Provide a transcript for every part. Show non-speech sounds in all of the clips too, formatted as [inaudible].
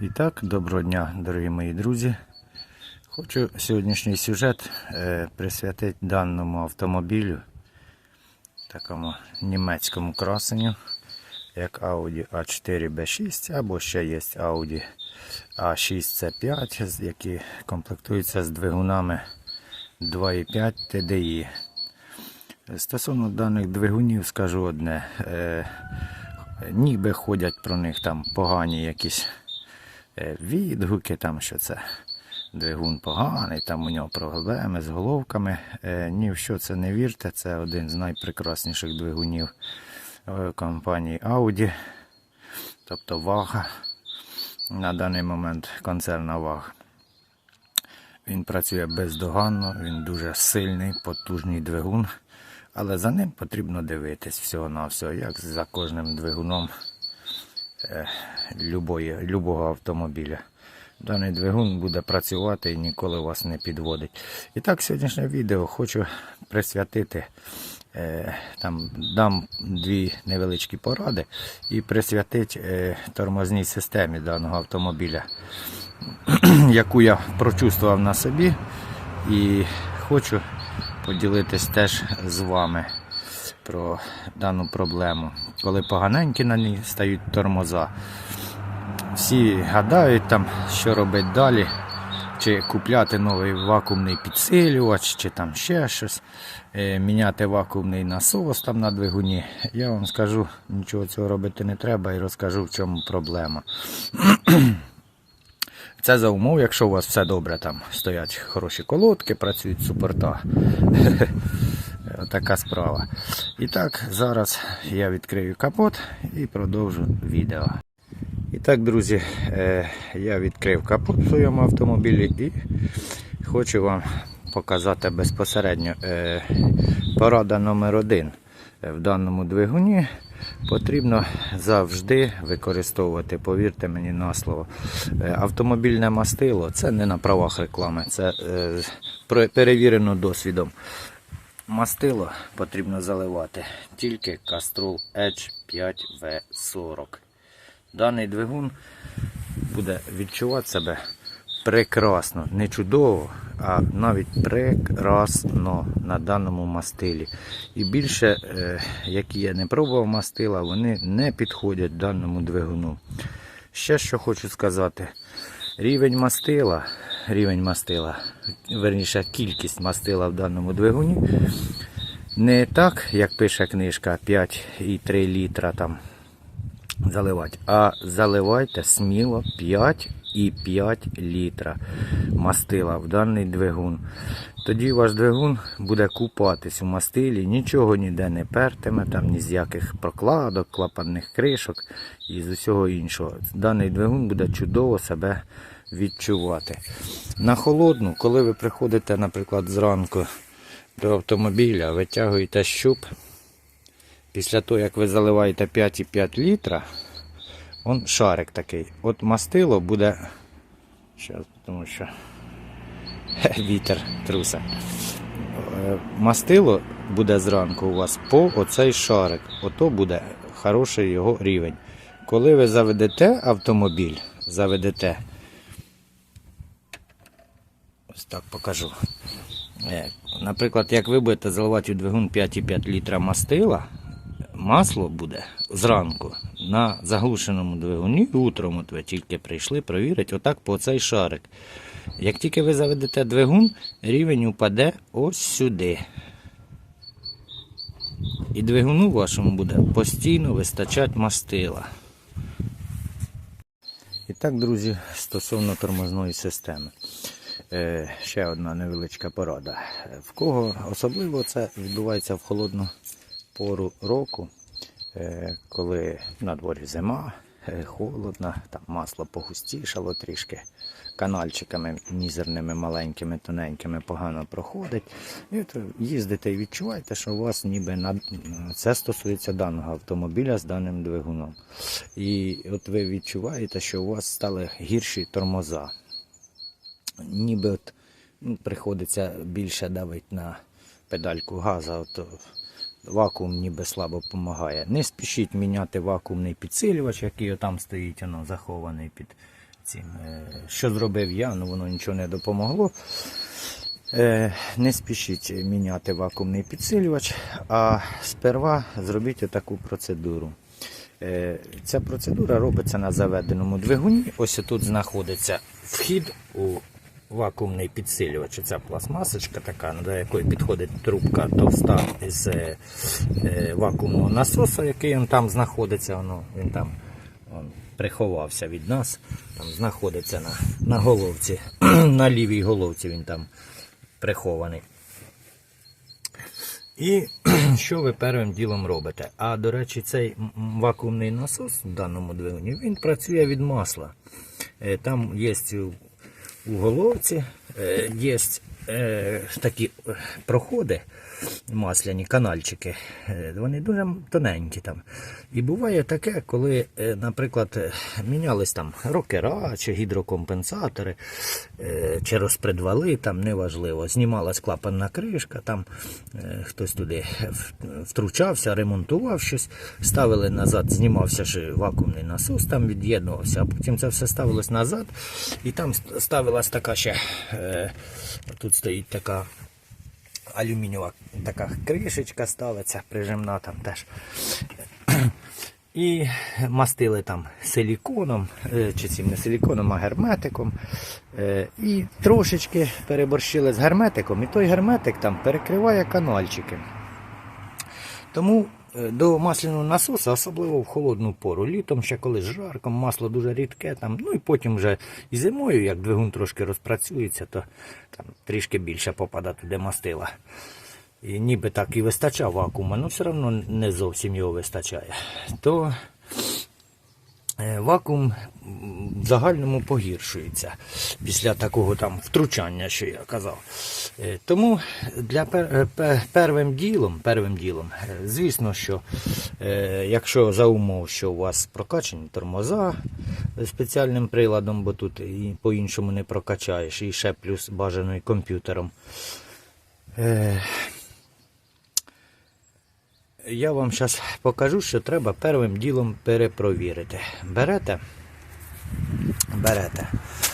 І так, доброго дня, дорогі мої друзі. Хочу сьогоднішній сюжет е, присвятити даному автомобілю, такому німецькому красенню, як Audi A4 B6, або ще є Audi A6 C5, які комплектуються з двигунами 2.5 TDI. Стосовно даних двигунів скажу одне. Е, ніби ходять про них там погані якісь відгуки, там, що це двигун поганий, там у нього проблеми з головками. Е, Ні в що це не вірте, це один з найпрекрасніших двигунів е, компанії Audi. Тобто вага. На даний момент концерна вага. Він працює бездоганно, він дуже сильний, потужний двигун. Але за ним потрібно дивитись всього-навсього, як за кожним двигуном е, любої, любого автомобіля. Даний двигун буде працювати і ніколи вас не підводить. І так, сьогоднішнє відео хочу присвятити. Е, там дам дві невеличкі поради і присвятити е, тормозній системі даного автомобіля, [clears throat] яку я прочувствував на собі, і хочу поділитись теж з вами про дану проблему. Коли поганенькі на ній стають тормоза, всі гадають там, що робити далі. Чи купляти новий вакуумний підсилювач, чи там ще щось, е, міняти вакуумний насос там на двигуні. Я вам скажу, нічого цього робити не треба і розкажу, в чому проблема. [clears throat] Це за умов, якщо у вас все добре, там стоять хороші колодки, працюють супорта. [laughs] Така справа. І так, зараз я відкрию капот і продовжу відео. І так, друзі, е, я відкрив капот в своєму автомобілі і хочу вам показати безпосередньо е, порада номер один. Е, В даному двигуні потрібно завжди використовувати, повірте мені на слово, автомобільне мастило. Це не на правах реклами, це перевірено досвідом. Мастило потрібно заливати тільки Castrol Edge 5V40. Даний двигун буде відчувати себе прекрасно, не чудово, а навіть прекрасно на даному мастилі. І більше, е, які я не пробував мастила, вони не підходять даному двигуну. Ще що хочу сказати. Рівень мастила, рівень мастила, верніше кількість мастила в даному двигуні не так, як пише книжка 5,3 літра там заливати, а заливайте сміло 5,5 літра мастила в даний двигун. Тоді ваш двигун буде купатись у мастилі, нічого ніде не пертиме, там ні з яких прокладок, клапанних кришок і з усього іншого. Даний двигун буде чудово себе відчувати. На холодну, коли ви приходите, наприклад, зранку до автомобіля, витягуєте щуп. Після того, як ви заливаєте 5,5 літра, он шарик такий. От мастило буде. Зараз, тому що [laughs] вітер труса. Е, Мастило буде зранку у вас по оцей шарик. Ото буде хороший його рівень. Коли ви заведете автомобіль, заведете. Так покажу. Е, Наприклад, як ви будете заливати у двигун 5,5 літра мастила, масло буде зранку на заглушеному двигуні, утром от ви тільки прийшли провірити, отак по цей шарик. Як тільки ви заведете двигун, рівень упаде ось сюди. І двигуну вашому буде постійно вистачати мастила. І так, друзі, стосовно тормозної системи. Е, ще одна невеличка порада. В кого особливо це відбувається в холодну пору року, е, коли на дворі зима, е, холодно, там масло погустішало трішки, канальчиками мізерними, маленькими, тоненькими погано проходить. І от їздите і відчуваєте, що у вас ніби на... це стосується даного автомобіля з даним двигуном. І от ви відчуваєте, що у вас стали гірші тормоза ніби от, ну, приходиться більше давити на педальку газа, от, вакуум ніби слабо допомагає. Не спішіть міняти вакуумний підсилювач, який там стоїть, воно захований під цим. Е, Що зробив я, ну воно нічого не допомогло. Е, Не спішіть міняти вакуумний підсилювач, а сперва зробіть таку процедуру. Е, Ця процедура робиться на заведеному двигуні. Ось тут знаходиться вхід у вакуумний підсилювач. Ця пластмасочка така, до якої підходить трубка товста з е, е, вакуумного насосу, який він там знаходиться. Воно, він там он, приховався від нас. Там знаходиться на, на головці, [clears throat] на лівій головці він там прихований. І [clears throat] що ви першим ділом робите? А до речі, цей вакуумний насос в даному двигуні він працює від масла. Е, Там є у, головці, єсть. є е, такі е, проходи, масляні канальчики. Е, Вони дуже тоненькі там. І буває таке, коли, наприклад, мінялись там рокера чи гідрокомпенсатори, чи розпредвали, там неважливо. Знімалась клапанна кришка, там хтось туди втручався, ремонтував щось, ставили назад, знімався ж вакуумний насос, там від'єднувався, а потім це все ставилось назад. І там ст- ставилась така ще, тут стоїть така алюмінієва така кришечка ставиться, прижимна там теж. І мастили там силіконом, е, чи цим не силіконом, а герметиком. Е, І трошечки переборщили з герметиком, і той герметик там перекриває канальчики. Тому до масляного насоса, особливо в холодну пору. Літом ще коли жарко, масло дуже рідке, там, ну і потім вже і зимою, як двигун трошки розпрацюється, то там трішки більше попадати туди мастила. І ніби так і вистачає вакуума, але все одно не зовсім його вистачає. То е, вакуум в загальному погіршується після такого там втручання, що я казав. Е, Тому для пер, е, пе- первим ділом, первим ділом, е, звісно, що е, якщо за умов, що у вас прокачані тормоза спеціальним приладом, бо тут і по-іншому не прокачаєш, і ще плюс бажано і комп'ютером. Я вам зараз покажу, що треба первим ділом перепровірити. Берете, берете,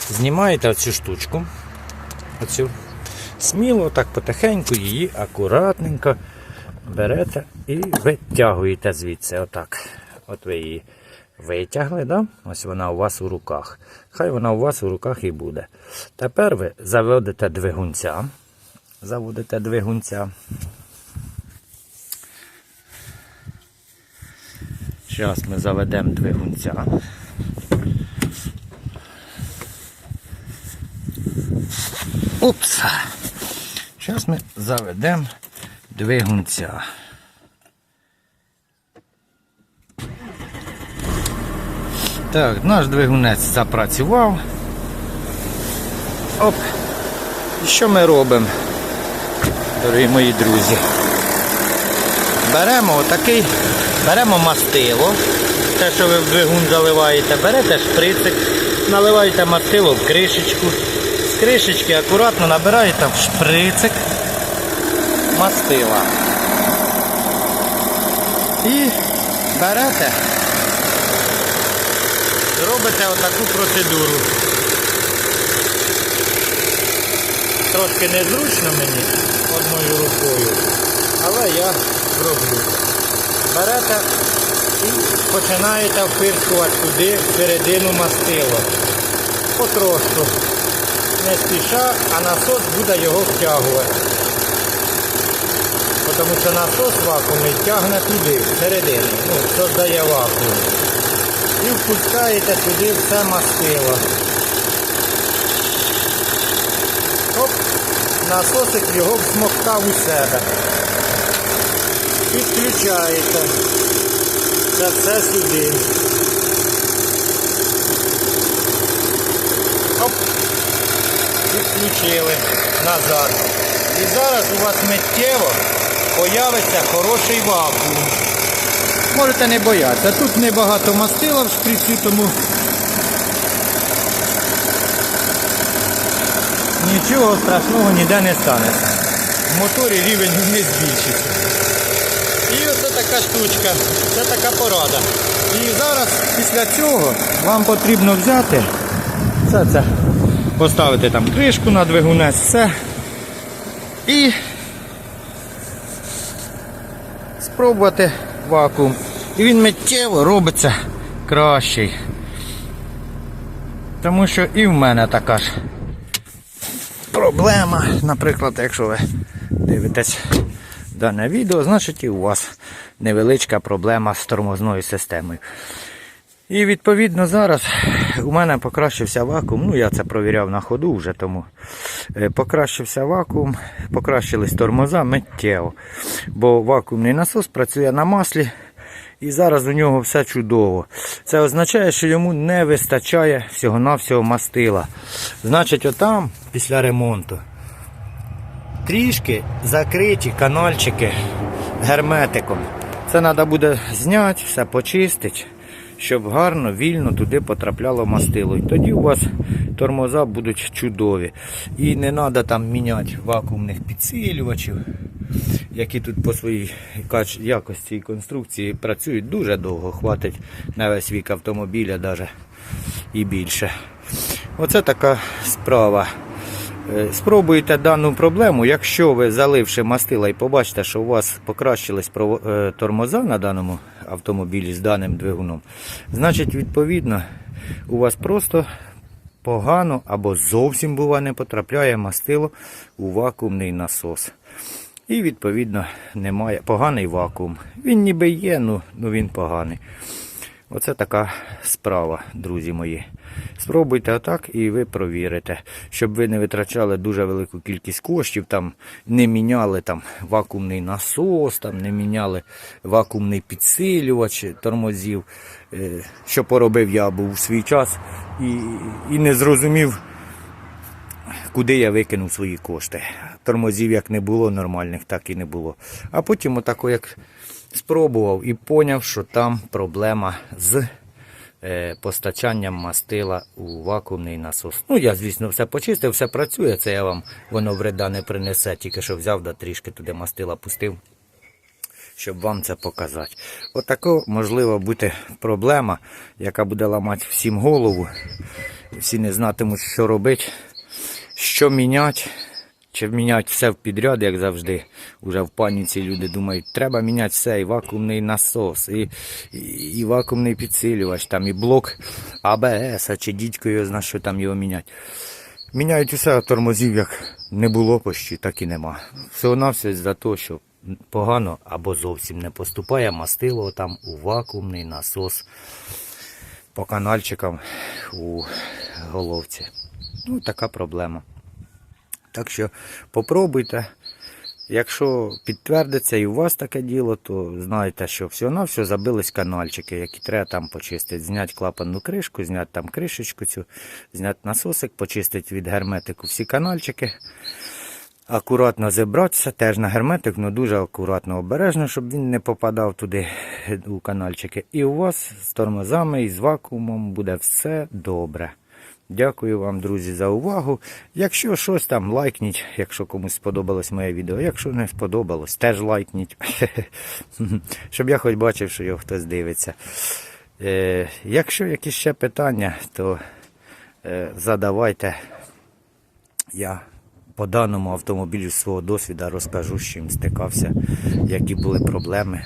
знімаєте оцю штучку, оцю, сміло, так потихеньку її акуратненько берете і витягуєте звідси. Отак. От ви її витягли, да? ось вона у вас у руках. Хай вона у вас у руках і буде. Тепер ви заводите двигунця. Заводите двигунця. Зараз ми заведемо двигунця. Упс. Зараз ми заведемо двигунця. Так, наш двигунець запрацював. Оп. І що ми робимо, дорогі мої друзі? Беремо отакий, беремо мастило, те, що ви в двигун заливаєте, берете шприцик, наливаєте мастило в кришечку. З кришечки акуратно набираєте в шприцик мастила. І берете, робите отаку процедуру. Трошки незручно мені одною рукою, але я зроблю. Берете і починаєте впирскувати туди всередину мастило. Потрошку. Не спіша, а насос буде його втягувати. Тому що насос вакуумний тягне туди, всередину, ну, создає вакуум. І впускаєте туди все мастило. Оп, насосик його всмоктав у себе. Підключаєте це все сюди. Оп, підключили назад. І зараз у вас миттєво появиться хороший вакуум. Можете не боятися. Тут небагато мастила в шприці, тому нічого страшного ніде не станеться. В моторі рівень не збільшиться. І оце така штучка, це така порада. І зараз після цього вам потрібно взяти Все це поставити там кришку на двигунець, все. І спробувати вакуум. І він миттєво робиться кращий. Тому що і в мене така ж проблема. Наприклад, якщо ви дивитесь дане відео, значить і у вас невеличка проблема з тормозною системою. І відповідно зараз у мене покращився вакуум. Ну я це провіряв на ходу вже тому. Е, Покращився вакуум, покращились тормоза миттєво. Бо вакуумний насос працює на маслі. І зараз у нього все чудово. Це означає, що йому не вистачає всього-навсього мастила. Значить, отам, після ремонту, трішки закриті канальчики герметиком. Це треба буде зняти, все почистити, щоб гарно, вільно туди потрапляло мастило. І тоді у вас тормоза будуть чудові. І не треба там міняти вакуумних підсилювачів, які тут по своїй якості і конструкції працюють дуже довго, хватить на весь вік автомобіля навіть і більше. Оце така справа. Е, Спробуйте дану проблему, якщо ви заливши мастила і побачите, що у вас покращились е, тормоза на даному автомобілі з даним двигуном, значить, відповідно, у вас просто погано або зовсім бува не потрапляє мастило у вакуумний насос. І відповідно немає поганий вакуум. Він ніби є, ну, ну він поганий. Оце така справа, друзі мої. Спробуйте отак і ви провірите, щоб ви не витрачали дуже велику кількість коштів, там не міняли там вакуумний насос, там не міняли вакуумний підсилювач тормозів, е, що поробив я був у свій час і, і не зрозумів, куди я викинув свої кошти. Тормозів як не було нормальних, так і не було. А потім отако як спробував і поняв, що там проблема з е, постачанням мастила у вакуумний насос. Ну, я, звісно, все почистив, все працює, це я вам воно вреда не принесе, тільки що взяв да трішки туди мастила пустив. Щоб вам це показати. Отако можливо бути проблема, яка буде ламати всім голову. Всі не знатимуть, що робити, що міняти. Чи міняти все в підряд, як завжди. Уже в паніці люди думають, треба міняти все, і вакуумний насос, і, і, і вакуумний підсилювач, там, і блок АБС, чи дідько його зна, що там його міняти. Міняють усе, а тормозів як не було почти, так і нема. Всього навсього за те, що погано або зовсім не поступає мастило там у вакуумний насос по канальчикам у головці. Ну, така проблема. Так що попробуйте. Якщо підтвердиться і у вас таке діло, то знайте, що все на все забились канальчики, які треба там почистити. Зняти клапанну кришку, зняти там кришечку цю, зняти насосик, почистити від герметику всі канальчики. Акуратно зібратися, теж на герметик, але дуже акуратно, обережно, щоб він не попадав туди у канальчики. І у вас з тормозами і з вакуумом буде все добре. Дякую вам, друзі, за увагу. Якщо щось там лайкніть, якщо комусь сподобалось моє відео. Якщо не сподобалось, теж лайкніть. [laughs] Щоб я хоч бачив, що його хтось дивиться. Е, якщо якісь ще питання, то е, задавайте. Я по даному автомобілю свого досвіду розкажу, з чим стикався, які були проблеми.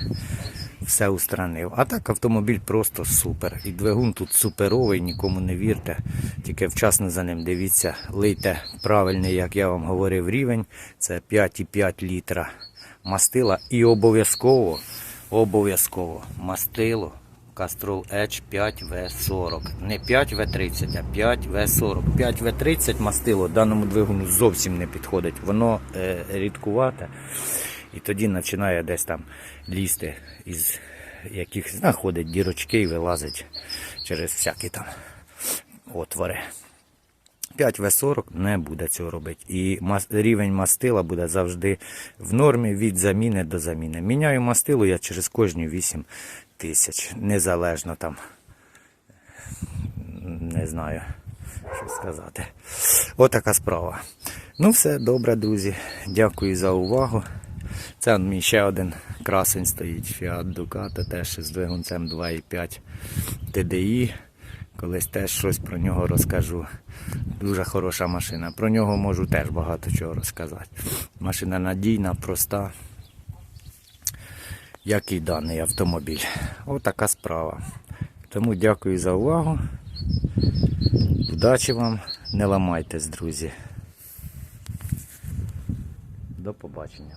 Все устранив. А так автомобіль просто супер. І двигун тут суперовий, нікому не вірте. Тільки вчасно за ним дивіться, лийте правильний, як я вам говорив, рівень. Це 5,5 літра мастила. І обов'язково, обов'язково мастило Castrol Edge 5V40. Не 5V30, а 5V40. 5V30 мастило даному двигуну зовсім не підходить. Воно е, рідкувате. І тоді починає десь там лізти, із яких знаходить дірочки і вилазить через всякі там отвори. 5В40 не буде цього робити. І рівень мастила буде завжди в нормі від заміни до заміни. Міняю мастило я через кожні 8 тисяч. Незалежно там. Не знаю, що сказати. Отака справа. Ну, все добре, друзі. Дякую за увагу. Це мій ще один красень стоїть Fiat Ducato, теж з двигунцем 2,5 TDI. Колись теж щось про нього розкажу. Дуже хороша машина. Про нього можу теж багато чого розказати. Машина надійна, проста, як і даний автомобіль. Отака справа. Тому дякую за увагу. Удачі вам, не ламайтесь, друзі. До побачення.